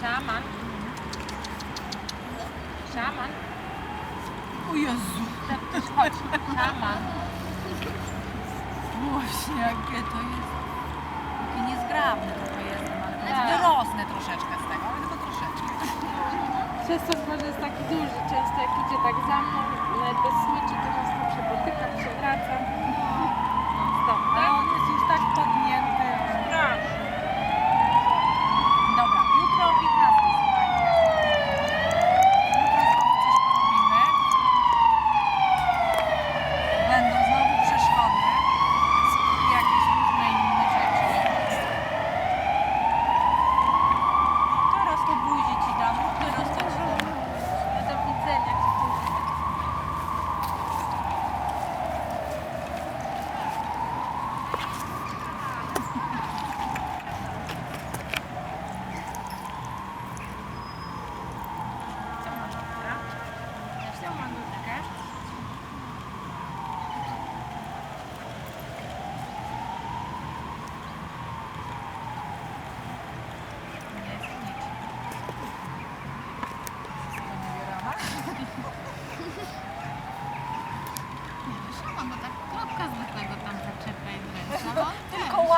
Szaman. Szaman. O Jezu, Chodź, szaman. właśnie jakie to jest. Takie niezgrabne trochę jestem, ale Tak. tak. wyrosnę troszeczkę z tego, ale tylko troszeczkę. Przez to, że jest taki duży, często jak idzie tak za mną, nawet bez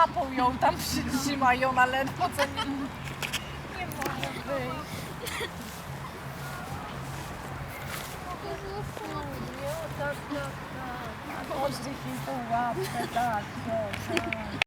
łapą ją tam przytrzymają, ale ledwo co nie, nie może wyjść. Chodźcie się tą łapkę, tak, tak, tak.